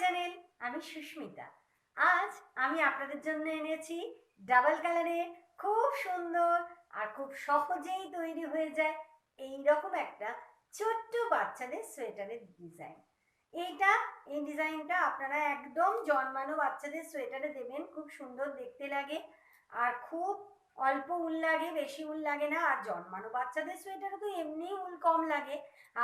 Channel, আমি সুস্মিতা। আজ আমি আপনাদের জন্য এনেছি ডাবল কালারে খুব সুন্দর আর খুব সহজেই তৈরি হয়ে যায় এই রকম একটা ছোট্ট বাচ্চাদের সোয়েটারের ডিজাইন। এইটা, এই ডিজাইনটা আপনারা একদম জন্মানো বাচ্চাদের সোয়েটারে দেবেন, খুব সুন্দর দেখতে লাগে আর খুব অল্প উল লাগে, বেশি উল লাগে না, আর জন্মানো বাচ্চাদের সোয়েটারে তো এমনিই উল কম লাগে।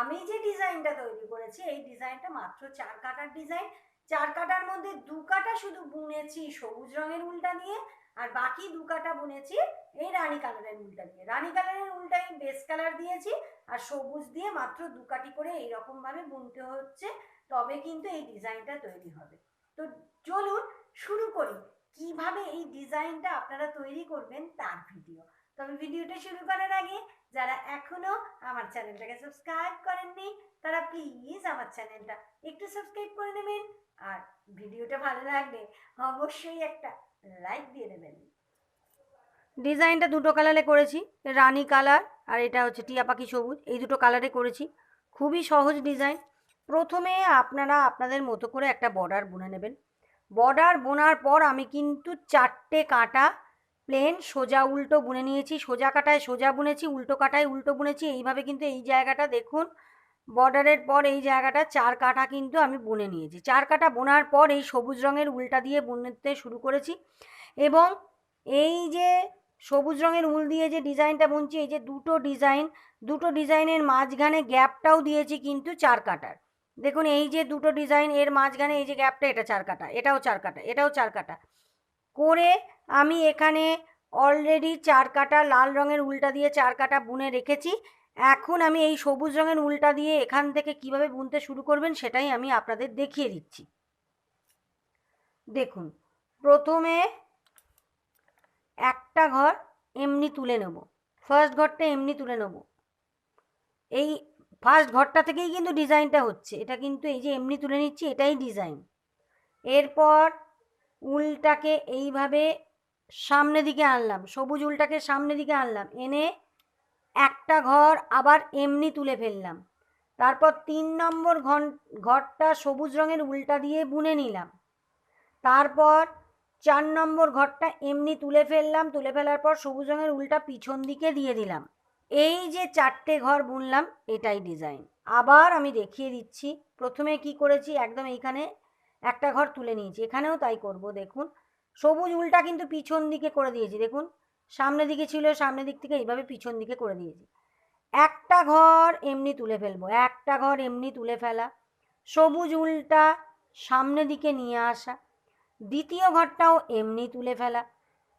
আমি যে ডিজাইনটা তৈরি করেছি, এই ডিজাইনটা মাত্র চার কাটার ডিজাইন চার কাটার মধ্যে দু কাটা শুধু বুনেছি সবুজ রঙের উলটা দিয়ে আর বাকি দু কাটা বুনেছি এই রানী কালারের উলটা দিয়ে রানী কালারের উলটা আমি বেস কালার দিয়েছি, আর সবুজ দিয়ে মাত্র দু কাটি করে এইরকম ভাবে বুনতে হচ্ছে, তবে কিন্তু এই ডিজাইনটা তৈরি হবে। তো চলুন শুরু করি। কীভাবে এই ডিজাইনটা আপনারা তৈরি করবেন তার ভিডিও। তবে ভিডিওটা শুরু করার আগে যারা এখনও আমার চ্যানেলটাকে সাবস্ক্রাইব করেননি, তারা প্লিজ আমার চ্যানেলটা একটু সাবস্ক্রাইব করে নেবেন। আর ভিডিওটা ভালো লাগলে অবশ্যই একটা লাইক দিয়ে দেবেন ডিজাইনটা দুটো কালারে করেছি রানী কালার আর এটা হচ্ছে টিয়া পাখি সবুজ, এই দুটো কালারে করেছি। খুবই সহজ ডিজাইন। প্রথমে আপনারা আপনাদের মতো করে একটা বর্ডার বুনে নেবেন। বর্ডার বোনার পর আমি কিন্তু চারটে কাটা প্লেন সোজা উল্টো বুনে নিয়েছি। সোজা কাটায় সোজা বুনেছি, উল্টো কাটায় উল্টো বুনেছি। এইভাবে কিন্তু এই জায়গাটা দেখুন বর্ডারের পর এই জায়গাটা চার কাটা কিন্তু আমি বুনে নিয়েছি। চার কাটা বোনার পর এই সবুজ রঙের উল্টা দিয়ে বুনতে শুরু করেছি এবং এই যে সবুজ রঙের উল দিয়ে যে ডিজাইনটা বুনছি, এই যে দুটো ডিজাইন, দুটো ডিজাইনের মাঝখানে গ্যাপটাও দিয়েছি কিন্তু চার কাটার। দেখুন, এই যে দুটো ডিজাইন এর মাঝখানে এই যে গ্যাপটা এটা চার কাটা, এটাও চার কাটা, এটাও চার কাটা। করে আমি এখানে অলরেডি চার কাটা লাল রঙের উল্টা দিয়ে চার কাটা বুনে রেখেছি। এখন আমি এই সবুজ রঙের উল্টা দিয়ে এখান থেকে কীভাবে বুনতে শুরু করবেন সেটাই আমি আপনাদের দেখিয়ে দিচ্ছি। দেখুন, প্রথমে একটা ঘর এমনি তুলে নেব। ফার্স্ট ঘরটা এমনি তুলে নেব। এই ফার্স্ট ঘরটা থেকেই কিন্তু ডিজাইনটা হচ্ছে। এটা কিন্তু এই যে এমনি তুলে নিচ্ছি, এটাই ডিজাইন এরপর উলটাকে এইভাবে সামনে দিকে আনলাম, সবুজ উলটাকে সামনে দিকে আনলাম, এনে একটা ঘর আবার এমনি তুলে ফেললাম। তারপর তিন নম্বর ঘন, ঘরটা সবুজ রঙের উল্টা দিয়ে বুনে নিলাম। তারপর চার নম্বর ঘরটা এমনি তুলে ফেললাম, তুলে ফেলার পর সবুজ রঙের উল্টা পিছন দিকে দিয়ে দিলাম। এই যে চারটে ঘর বুনলাম, এটাই ডিজাইন আবার আমি দেখিয়ে দিচ্ছি, প্রথমে কি করেছি, একদম এইখানে একটা ঘর তুলে নিয়েছি, এখানেও তাই করব, দেখুন। সবুজ উল্টা কিন্তু পিছন দিকে করে দিয়েছি, দেখুন। সামনের দিকে ছিল, সামনের দিক থেকে এইভাবে পিছন দিকে করে দিয়েছি। একটা ঘর এমনি তুলে ফেলব, একটা ঘর এমনি তুলে ফেলা, সবুজ উল্টা সামনের দিকে নিয়ে আসা, দ্বিতীয় ঘরটাও এমনি তুলে ফেলা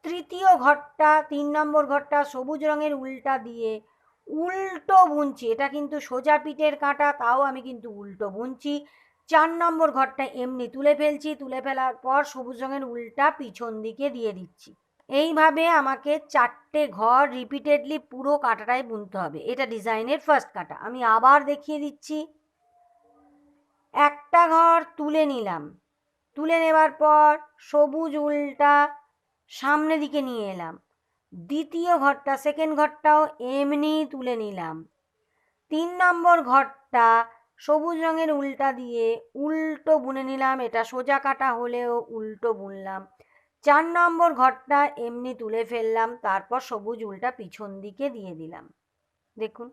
তৃতীয় ঘরটা, তিন নম্বর ঘরটা সবুজ রঙের উল্টা দিয়ে উল্টো বুনছি। এটা কিন্তু সোজা পিঠের কাঁটা, তাও আমি কিন্তু উল্টো বুনছি। চার নম্বর ঘরটা এমনি তুলে ফেলছি, তুলে ফেলার পর সবুজ রঙের উল্টা পিছন দিকে দিয়ে দিচ্ছি। এইভাবে আমাকে চারটে ঘর রিপিটেডলি পুরো কাঁটাটাই বুনতে হবে। এটা ডিজাইনের ফার্স্ট কাঁটা। আমি আবার দেখিয়ে দিচ্ছি। একটা ঘর তুলে নিলাম। তুলে নেবার পর সবুজ উল্টা সামনে দিকে নিয়ে এলাম। দ্বিতীয় ঘরটা সেকেন্ড ঘরটাও এমনি তুলে নিলাম। তিন নম্বর ঘরটা সবুজ রঙের উল্টা দিয়ে উল্টো বুনে নিলাম। এটা সোজা কাটা হলেও উল্টো বুনলাম। চার নম্বর ঘরটা এমনি তুলে ফেললাম। তারপর সবুজ উল্টা পিছন দিকে দিয়ে দিলাম। দেখুন,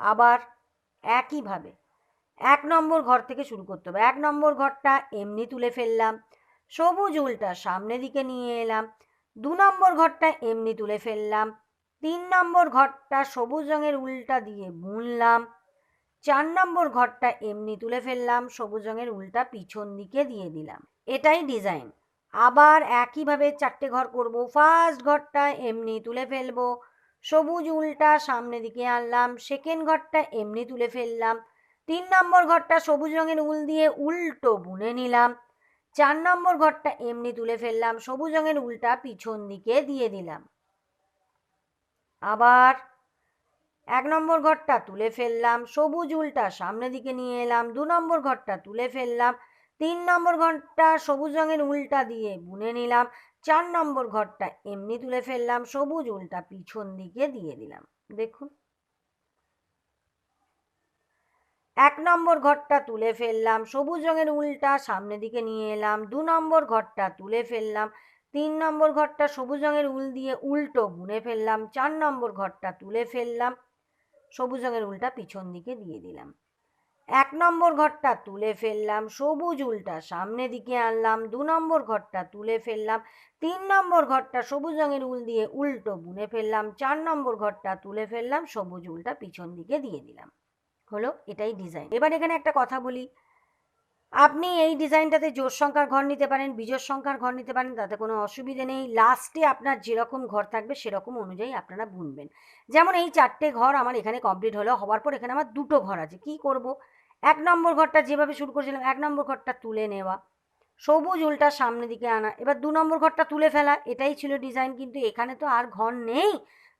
আবার একইভাবে। এক নম্বর ঘর থেকে শুরু করতে হবে। এক নম্বর ঘরটা এমনি তুলে ফেললাম। সবুজ উলটা সামনে দিকে নিয়ে এলাম। দু নম্বর ঘরটা এমনি তুলে ফেললাম। তিন নম্বর ঘরটা সবুজ রঙের উল্টা দিয়ে বুনলাম। চার নম্বর ঘরটা এমনি তুলে ফেললাম, সবুজ রঙের উল্টা পিছন দিকে দিয়ে দিলাম। এটাই ডিজাইন। আবার একইভাবে চারটে ঘর করব। ফার্স্ট ঘরটা এমনি তুলে ফেলব। সবুজ উল্টা সামনে দিকে আনলাম। সেকেন্ড ঘরটা এমনি তুলে ফেললাম। তিন নম্বর ঘরটা সবুজ রঙের উল দিয়ে উল্টো বুনে নিলাম। চার নম্বর ঘরটা এমনি তুলে ফেললাম, সবুজ রঙের উল্টা পিছন দিকে দিয়ে দিলাম। আবার এক নম্বর ঘরটা তুলে ফেললাম, সবুজ উল্টা সামনের দিকে নিয়ে এলাম, দু নম্বর ঘরটা তুলে ফেললাম, তিন নম্বর ঘরটা সবুজ রঙের উল্টা দিয়ে বুনে নিলাম, চার নম্বর ঘরটা এমনি তুলে ফেললাম, সবুজ উল্টা পিছন দিকে দিয়ে দিলাম। দেখুন। এক নম্বর ঘরটা তুলে ফেললাম, সবুজ রঙের উলটা সামনের দিকে নিয়ে এলাম, দু নম্বর ঘরটা তুলে ফেললাম, তিন নম্বর ঘরটা সবুজ রঙের উল দিয়ে উল্টো বুনে ফেললাম, চার নম্বর ঘরটা তুলে ফেললাম, সবুজ রঙের উলটা পিছন দিকে দিয়ে দিলাম। এক নম্বর ঘরটা তুলে ফেললাম, সবুজ উলটা সামনে দিকে আনলাম, দু নম্বর ঘরটা তুলে ফেললাম, তিন নম্বর ঘরটা সবুজ রঙের উল দিয়ে উল্টো বুনে ফেললাম, চার নম্বর ঘরটা তুলে ফেললাম, সবুজ উলটা পিছন দিকে দিয়ে দিলাম। হলো এটাই ডিজাইন এবার এখানে একটা কথা বলি। আপনি এই ডিজাইনটাতে জোর সংখ্যার ঘর নিতে পারেন বিজোর সংখ্যার ঘর নিতে পারেন, তাতে কোনো অসুবিধে নেই। লাস্টে আপনার যেরকম ঘর থাকবে, সেরকম অনুযায়ী আপনারা বুনবেন। যেমন এই চারটে ঘর আমার এখানে কমপ্লিট হলো, হওয়ার পর এখানে আমার দুটো ঘর আছে। কি করব? এক নম্বর ঘরটা যেভাবে শুরু করেছিলাম, এক নম্বর ঘরটা তুলে নেওয়া। সবুজ উল্টা সামনের দিকে আনা। এবার দু নম্বর ঘরটা তুলে ফেলা। এটাই ছিল ডিজাইন কিন্তু এখানে তো আর ঘর নেই।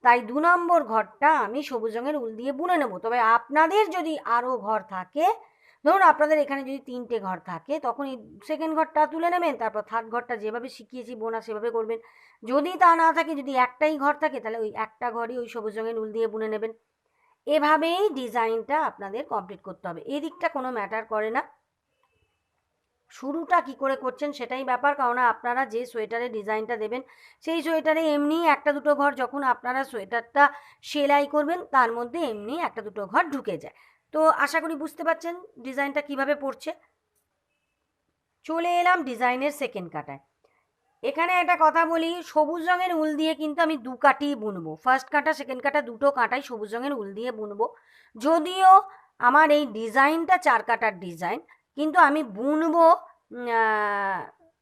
তাই দু নম্বর ঘরটা আমি সবুজ রঙের উল দিয়ে বুনে নেব। তবে আপনাদের যদি আরও ঘর থাকে, ধরুন আপনাদের এখানে যদি তিনটে ঘর থাকে, তখন এই সেকেন্ড ঘরটা তুলে নেবেন, তারপর থার্ড ঘরটা যেভাবে শিখিয়েছি, বোনা সেভাবে করবেন। যদি তা না থাকে, যদি একটাই ঘর থাকে, তাহলে ওই একটা ঘরই ওই সবুজ রঙের উল দিয়ে বুনে নেবেন। এভাবেই ডিজাইনটা আপনাদের কমপ্লিট করতে হবে। এদিকটা কোনো ম্যাটার করে না। শুরুটা কি করে করছেন সেটাই ব্যাপার। কারণ আপনারা যে সোয়েটারের ডিজাইনটা দেবেন, সেই সোয়েটারে এমনি একটা দুটো ঘর যখন আপনারা সোয়েটারটা সেলাই করবেন, তার মধ্যে এমনি একটা দুটো ঘর ঢুকে যায়। তো আশা করি বুঝতে পারছেন ডিজাইনটা কীভাবে পড়ছে? চলে এলাম ডিজাইনের সেকেন্ড কাটায় এখানে একটা কথা বলি, সবুজ রঙের উল দিয়ে কিন্তু আমি দু কাটি বুনবো। ফার্স্ট কাটা সেকেন্ড কাটা দুটো কাটাই সবুজ রঙের উল দিয়ে বুনবো। যদিও আমার এই ডিজাইনটা চার কাটার ডিজাইন কিন্তু আমি বুনবো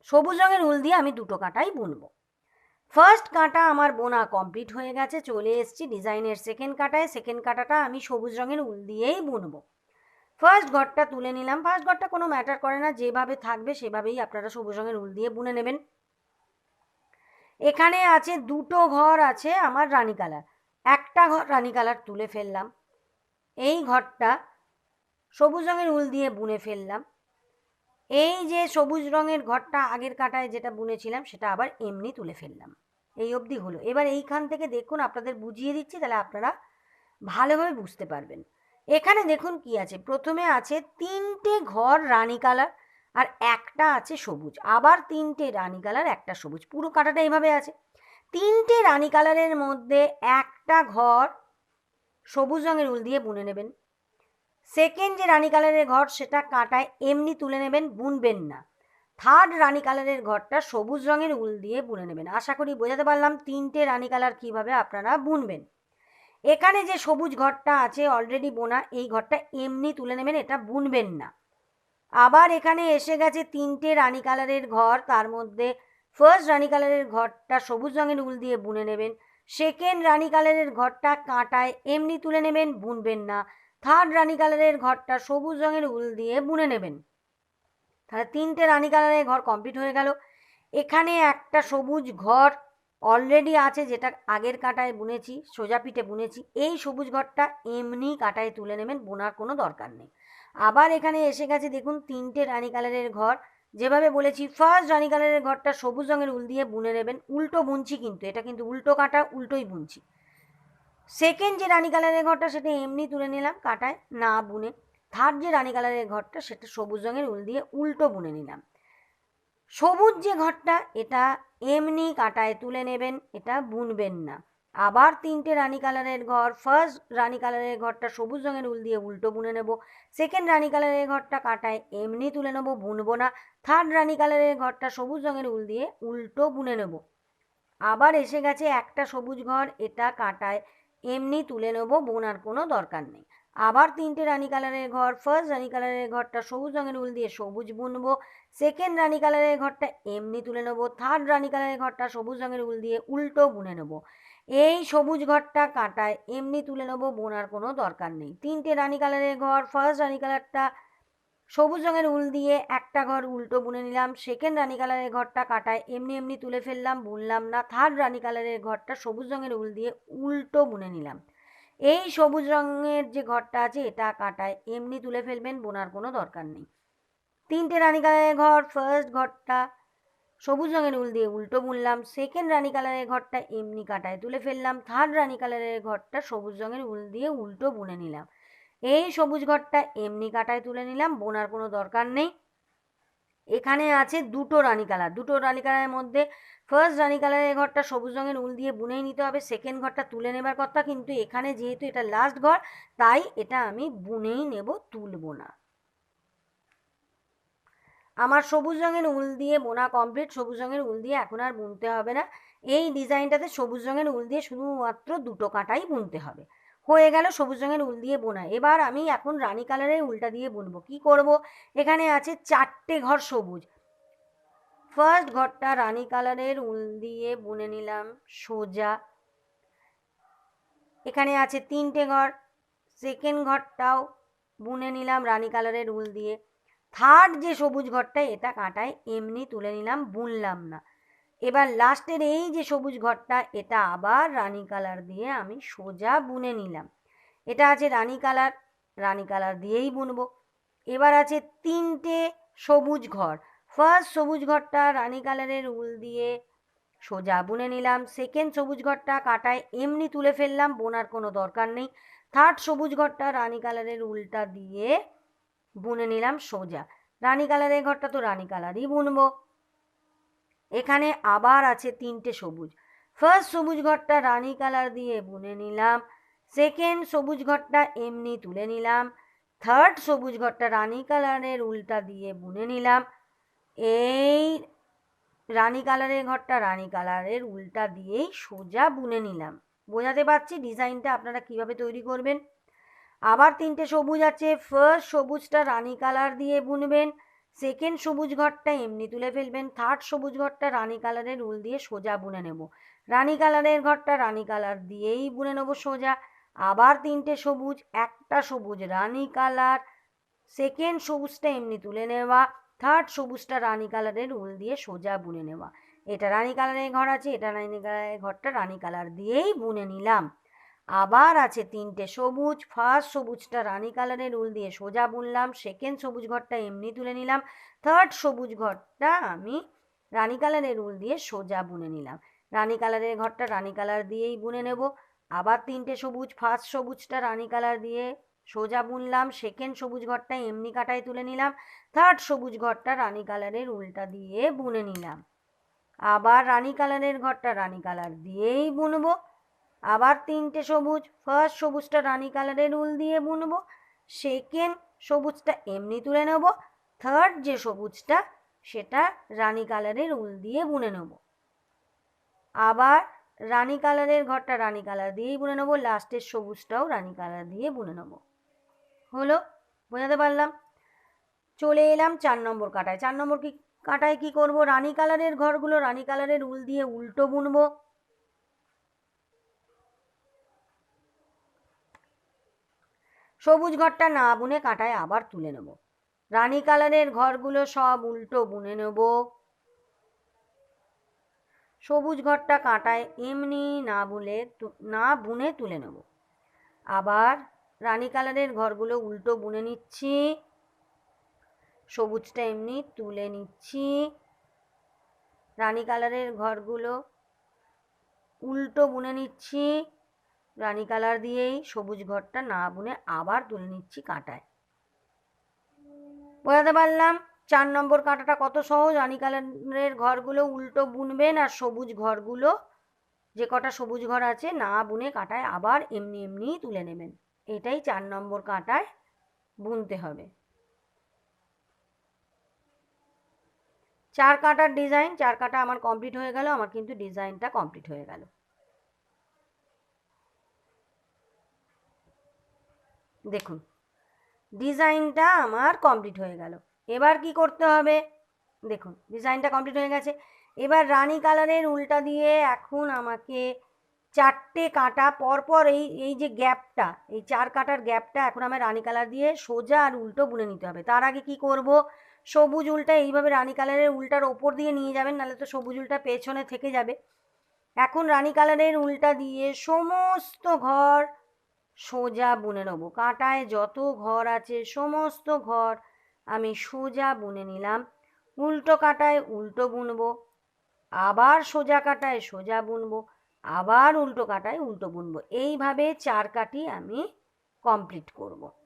সবুজ রঙের উল দিয়ে আমি দুটো কাঁটাই বুনবো। ফার্স্ট কাঁটা আমার বোনা কমপ্লিট হয়ে গেছে, চলে এসেছি ডিজাইনের সেকেন্ড কাঁটায়। সেকেন্ড কাঁটাটা আমি সবুজ রঙের উল দিয়েই বুনবো। ফার্স্ট ঘরটা তুলে নিলাম। ফার্স্ট ঘরটা কোনো ম্যাটার করে না, যেভাবে থাকবে সেভাবেই আপনারা সবুজ রঙের উল দিয়ে বুনে নেবেন। এখানে আছে দুটো ঘর আছে আমার রানী কালার। একটা ঘর রানী কালার তুলে ফেললাম। এই ঘরটা সবুজ রঙের উল দিয়ে বুনে ফেললাম। এই যে সবুজ রঙের ঘরটা আগের কাটায় যেটা বুনেছিলাম, সেটা আবার এমনি তুলে ফেললাম। এই অবধি হলো। এবার এইখান থেকে দেখুন, আপনাদের বুঝিয়ে দিচ্ছি, তাহলে আপনারা ভালোভাবে বুঝতে পারবেন। এখানে দেখুন কি আছে। প্রথমে আছে তিনটে ঘর রানী কালার, আর একটা আছে সবুজ। আবার তিনটে রানী কালার, একটা সবুজ। পুরো কাটাটা এইভাবে আছে। তিনটে রানী কালারের মধ্যে একটা ঘর সবুজ রঙের উল দিয়ে বুনে নেবেন। সেকেন্ড যে রানী কালারের ঘর সেটা কাটায় এমনি তুলে নেবেন বুনবেন না থার্ড রানী কালারের ঘরটা সবুজ রঙের উল দিয়ে বুনে নেবেন। আশা করি বোঝাতে পারলাম তিনটে রানী কালার কীভাবে আপনারা বুনবেন। এখানে যে সবুজ ঘরটা আছে অলরেডি বোনা, এই ঘরটা এমনি তুলে নেবেন, এটা বুনবেন না আবার এখানে এসে গেছে তিনটে রানী কালারের ঘর, তার মধ্যে ফার্স্ট রানী কালারের ঘরটা সবুজ রঙের উল দিয়ে বুনে নেবেন। সেকেন্ড রানী কালারের ঘরটা কাঁটায় এমনি তুলে নেবেন বুনবেন না থার্ড রানী কালারের ঘরটা সবুজ রঙের উল দিয়ে বুনে নেবেন। তাহলে তিনটে রানী কালারের ঘর কমপ্লিট হয়ে গেল। এখানে একটা সবুজ ঘর অলরেডি আছে, যেটা আগের কাটায় বুনেছি, সোজা পিঠে বুনেছি। এই সবুজ ঘরটা এমনি কাটায় তুলে নেবেন, বোনার কোনো দরকার নেই। আবার এখানে এসে গেছে, দেখুন, তিনটে রানী কালারের ঘর। যেভাবে বলেছি ফার্স্ট রানী কালারের ঘরটা সবুজ রঙের উল দিয়ে বুনে নেবেন। উল্টো বুনছি কিন্তু, এটা কিন্তু উল্টো কাটা, উল্টোই বুনছি। সেকেন্ড যে রানী কালারের ঘরটা সেটা এমনি তুলে নিলাম কাটায়, না বুনে। থার্ড যে রানী কালারের ঘরটা সেটা সবুজ রঙের উল দিয়ে উল্টো বুনে নিলাম। সবুজ যে ঘরটা, এটা এমনি কাটায় তুলে নেবেন, এটা বুনবেন না। আবার তিনটে রানী কালারের ঘর ফার্স্ট রানী কালারের ঘরটা সবুজ রঙের উল দিয়ে উল্টো বুনে নেব। সেকেন্ড রানী কালারের ঘরটা কাটায় এমনি তুলে নেব, বুনবো না। থার্ড রানী কালারের ঘরটা সবুজ রঙের উল দিয়ে উল্টো বুনে নেব। আবার এসে গেছে একটা সবুজ ঘর, এটা কাটায় এমনি তুলে নেব বোনার কোনো দরকার নেই। আবার তিনটে রানি কালারের ঘর ফার্স্ট রানি কালারের ঘরটা সবুজ রঙের উল দিয়ে সবুজ বুনবো সেকেন্ড রানি কালারের ঘরটা এমনি তুলে নেব থার্ড রানি কালারের ঘরটা সবুজ রঙের উল দিয়ে উল্টো বুনে নেব। এই সবুজ ঘরটা কাটায়, এমনি তুলে নেব বোনার কোনো দরকার নেই। তিনটে রানি কালারের ঘর ফার্স্ট রানি কালারটা সবুজ রঙের উল দিয়ে একটা ঘর উল্টো বুনে নিলাম। সেকেন্ড রানী কালারের ঘরটা কাটায়, এমনি এমনি তুলে ফেললাম, বুনলাম না। থার্ড রানী কালারের ঘরটা সবুজ রঙের উল দিয়ে উল্টো বুনে নিলাম। এই সবুজ রঙের যে ঘরটা আছে, এটা কাটায়, এমনি তুলে ফেলবেন, বোনার কোনো দরকার নেই। তিনটে রানী কালারের ঘর ফার্স্ট ঘরটা সবুজ রঙের উল দিয়ে উল্টো বুনলাম। সেকেন্ড রানী কালারের ঘরটা এমনি কাটায়, তুলে ফেললাম। থার্ড রানী কালারের ঘরটা সবুজ রঙের উল দিয়ে উল্টো বুনে নিলাম। এই সবুজ ঘরটা এমনি কাটায় তুলে নিলাম, বোনার কোনো দরকার নেই। এখানে আছে দুটো রানী কালার, দুটো রানী কালারের মধ্যে ফার্স্ট রানী কালারের ঘরটা সবুজ রঙের উল দিয়ে বুনেই নিতে হবে সেকেন্ড ঘরটা তুলে নেবার কথা, কিন্তু এখানে যেহেতু এটা লাস্ট ঘর, তাই এটা আমি বুনেই নেব, তুলব না। আমার সবুজ রঙের উল দিয়ে বোনা কমপ্লিট সবুজ রঙের উল দিয়ে এখন আর বুনতে হবে না। এই ডিজাইনটাতে সবুজ রঙের উল দিয়ে শুধুমাত্র দুটো কাঁটাই বুনতে হবে। হয়ে গেল সবুজ রঙের উল দিয়ে বোনা। এবার আমি এখন রানী কালারের উলটা দিয়ে বুনবো। কি করব? এখানে আছে চারটে ঘর সবুজ। ফার্স্ট ঘরটা রানী কালারের উল দিয়ে বুনে নিলাম, সোজা। এখানে আছে তিনটে ঘর। সেকেন্ড ঘরটাও বুনে নিলাম রানী কালারের উল দিয়ে। থার্ড যে সবুজ ঘরটা, এটা কাঁটায় এমনি তুলে নিলাম, বুনলাম না। এবার লাস্টের এই যে সবুজ ঘরটা, এটা আবার রানী কালার দিয়ে আমি সোজা বুনে নিলাম। এটা আছে রানী কালার রানী কালার দিয়েই বুনবো। এবার আছে তিনটে সবুজ ঘর। ফার্স্ট সবুজ ঘরটা রানী কালারের উল দিয়ে সোজা বুনে নিলাম। সেকেন্ড সবুজ ঘরটা কাটায় এমনি তুলে ফেললাম, বোনার কোনো দরকার নেই। থার্ড সবুজ ঘরটা রানী কালারের উলটা দিয়ে বুনে নিলাম সোজা। রানী কালারের ঘরটা তো রানী কালারই বুনবো। এখানে আবার আছে তিনটে সবুজ। ফার্স্ট সবুজ ঘরটা রানী কালার দিয়ে বুনে নিলাম। সেকেন্ড সবুজ ঘরটা এমনি তুলে নিলাম। থার্ড সবুজ ঘরটা রানী কালারের উল্টা দিয়ে বুনে নিলাম। এই রানী কালারের ঘরটা রানী কালারের উল্টা দিয়েই সোজা বুনে নিলাম। বোঝাতে পারছি ডিজাইনটা আপনারা কীভাবে তৈরি করবেন? আবার তিনটে সবুজ আছে। ফার্স্ট সবুজটা রানী কালার দিয়ে বুনবেন। সেকেন্ড সবুজ ঘরটা এমনি তুলে ফেলবেন থার্ড সবুজ ঘরটা রানী কালারের উল দিয়ে সোজা বুনে নেব। রানী কালারের ঘরটা রানী কালার দিয়েই বুনে নেব সোজা। আবার তিনটে সবুজ, একটা সবুজ রানী কালার। সেকেন্ড সবুজটা এমনি তুলে নেওয়া থার্ড সবুজটা রানী কালারের উল দিয়ে সোজা বুনে নেওয়া। এটা রানী কালারের ঘর আছে, এটা রানী কালারের ঘরটা রানী কালার দিয়েই বুনে নিলাম। আবার আছে তিনটে, সবুজ ফার্স্ট সবুজটা রানী কালারের উল দিয়ে সোজা বুনলাম সেকেন্ড সবুজ ঘরটা এমনি তুলে নিলাম থার্ড সবুজ ঘরটা আমি রানী কালারের উল দিয়ে সোজা বুনে নিলাম। রানী কালারের ঘরটা রানী কালার দিয়েই বুনে নেব। আবার তিনটে সবুজ ফার্স্ট সবুজটা রানী কালার দিয়ে সোজা বুনলাম সেকেন্ড সবুজ ঘরটা এমনি কাটায় তুলে নিলাম থার্ড সবুজ ঘরটা রানী কালারের উল্টা দিয়ে বুনে নিলাম। আবার রানী কালারের ঘরটা রানী কালার দিয়েই বুনবো। আবার তিনটে সবুজ ফার্স্ট সবুজটা রানী কালারের উল দিয়ে বুনবো সেকেন্ড সবুজটা এমনি তুলে নেব থার্ড যে সবুজটা সেটা রানী কালারের উল দিয়ে বুনে নেব। আবার রানী কালারের ঘরটা রানী কালার দিয়েই বুনে নেব লাস্টের সবুজটাও রানী কালার দিয়ে বুনে নেব। হলো, বোঝাতে পারলাম? চলে এলাম চার নম্বর কাটায়। চার নম্বর কি কাটায় কি করব? রানী কালারের ঘরগুলো রানী কালারের উল দিয়ে উল্টো বুনবো। সবুজ ঘরটা না বুনে কাঁটায় আবার তুলে নেব। রানী কালারের ঘরগুলো সব উল্টো বুনে নেব। সবুজ ঘরটা কাঁটায় এমনি না বুলে না বুনে তুলে নেব। আবার রানী কালারের ঘরগুলো উল্টো বুনে নিচ্ছি। সবুজটা এমনি তুলে নিচ্ছি। রানী কালারের ঘরগুলো উল্টো বুনে নিচ্ছি। রানী কালার দিয়েই সবুজ ঘরটা না বুনে আবার তুলে নিচ্ছি কাঁটায়। বোঝাতে পারলাম চার নম্বর কাঁটাটা কত সহজ? রানী কালারের ঘরগুলো উল্টো বুনবেন আর সবুজ ঘরগুলো, যে কটা সবুজ ঘর আছে, না বুনে কাঁটায় আবার এমনি এমনিই তুলে নেবেন। এটাই চার নম্বর কাঁটায় বুনতে হবে। চার কাঁটার ডিজাইন, চার কাঁটা আমার কমপ্লিট হয়ে গেল, আমার কিন্তু ডিজাইনটা কমপ্লিট হয়ে গেল। দেখুন, ডিজাইনটা আমার কমপ্লিট হয়ে গেল। এবার কি করতে হবে? দেখুন, ডিজাইনটা কমপ্লিট হয়ে গেছে। এবার রানী কালারের উল্টা দিয়ে এখন আমাকে চারটে কাঁটা, পরপর এই এই যে গ্যাপটা, এই চার কাটার গ্যাপটা এখন আমার রানী কালার দিয়ে সোজা আর উল্টো বুনে নিতে হবে। তার আগে কি করব? সবুজ উল্টা এইভাবে রানী কালারের উল্টার ওপর দিয়ে নিয়ে যাবেন, নাহলে তো সবুজ উল্টা পেছনে থেকে যাবে। এখন রানী কালারের উল্টা দিয়ে সমস্ত ঘর সোজা বুনে নেব। কাঁটায় যত ঘর আছে, সমস্ত ঘর আমি সোজা বুনে নিলাম। উল্টো কাঁটায় উল্টো বুনব, আবার সোজা কাঁটায় সোজা বুনব, আবার উল্টো কাঁটায় উল্টো বুনব। এইভাবে চার কাটি আমি কমপ্লিট করব।